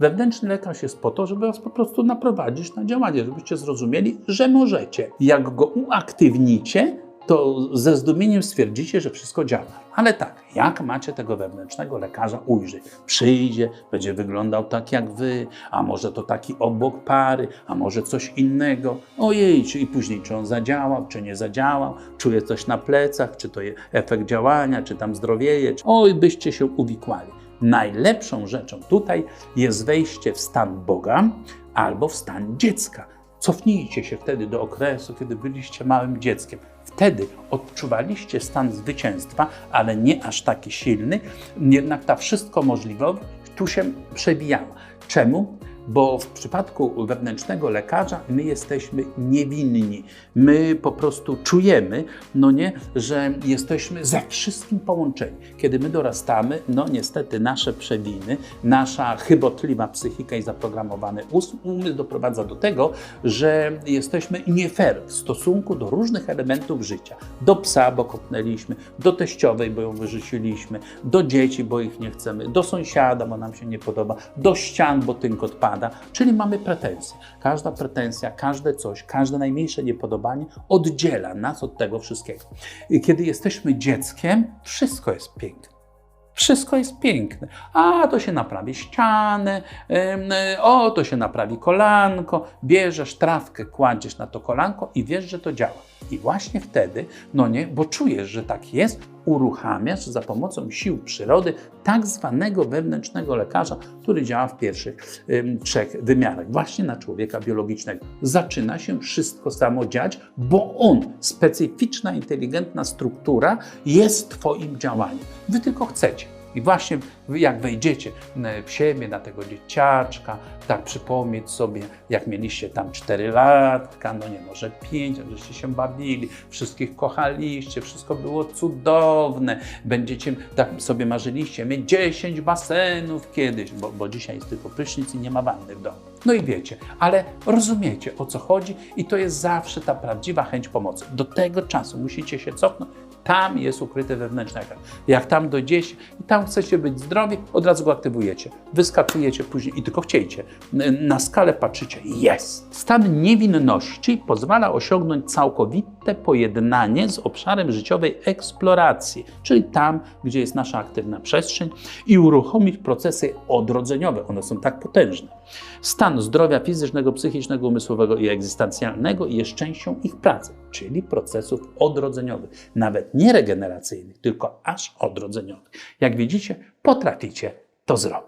Wewnętrzny lekarz jest po to, żeby was po prostu naprowadzić na działanie, żebyście zrozumieli, że możecie. Jak go uaktywnicie, to ze zdumieniem stwierdzicie, że wszystko działa. Ale tak, jak macie tego wewnętrznego lekarza ujrzeć? Przyjdzie, będzie wyglądał tak jak wy, a może to taki obok pary, a może coś innego. Ojej, i później, czy on zadziałał, czy nie zadziałał, czuje coś na plecach, czy to efekt działania, czy tam zdrowieje. Czy... Oj, byście się uwikłali. Najlepszą rzeczą tutaj jest wejście w stan Boga albo w stan dziecka. Cofnijcie się wtedy do okresu, kiedy byliście małym dzieckiem. Wtedy odczuwaliście stan zwycięstwa, ale nie aż taki silny. Jednak ta wszystko możliwość tu się przebijała. Czemu? Bo w przypadku wewnętrznego lekarza my jesteśmy niewinni. My po prostu czujemy, no nie, że jesteśmy ze wszystkim połączeni. Kiedy my dorastamy, no niestety nasze przewiny, nasza chybotliwa psychika i zaprogramowany umysł doprowadza do tego, że jesteśmy nie fair w stosunku do różnych elementów życia. Do psa, bo kopnęliśmy, do teściowej, bo ją wyrzuciliśmy, do dzieci, bo ich nie chcemy, do sąsiada, bo nam się nie podoba, do ścian, bo tynk czyli mamy pretensje. Każda pretensja, każde coś, każde najmniejsze niepodobanie oddziela nas od tego wszystkiego. I kiedy jesteśmy dzieckiem, wszystko jest piękne. Wszystko jest piękne. A to się naprawi ścianę, e, o to się naprawi kolanko, bierzesz trawkę, kładziesz na to kolanko i wiesz, że to działa. I właśnie wtedy, no nie, bo czujesz, że tak jest, uruchamiasz za pomocą sił przyrody tak zwanego wewnętrznego lekarza, który działa w pierwszych trzech wymiarach, właśnie na człowieka biologicznego. Zaczyna się wszystko samo dziać, bo on, specyficzna, inteligentna struktura, jest Twoim działaniem. Wy tylko chcecie. I właśnie wy jak wejdziecie e, w siebie, na tego dzieciaczka, tak przypomnieć sobie, jak mieliście tam 4 latka, no nie może 5, żeście się bawili, wszystkich kochaliście, wszystko było cudowne. Będziecie, tak sobie marzyliście, mieć 10 basenów kiedyś, bo, bo dzisiaj jest tylko prysznic i nie ma wanny w domu. No i wiecie, ale rozumiecie o co chodzi i to jest zawsze ta prawdziwa chęć pomocy. Do tego czasu musicie się cofnąć. Tam jest ukryty wewnętrzny ekran. Jak tam dojdziecie i tam chcecie być zdrowi, od razu go aktywujecie. Wyskakujecie później i tylko chciejcie. Na skalę patrzycie, jest. Stan niewinności pozwala osiągnąć całkowite pojednanie z obszarem życiowej eksploracji, czyli tam, gdzie jest nasza aktywna przestrzeń i uruchomić procesy odrodzeniowe. One są tak potężne. Stan zdrowia fizycznego, psychicznego, umysłowego i egzystencjalnego jest częścią ich pracy, czyli procesów odrodzeniowych. Nawet nie regeneracyjnych, tylko aż odrodzeniowych. Jak widzicie, potraficie to zrobić.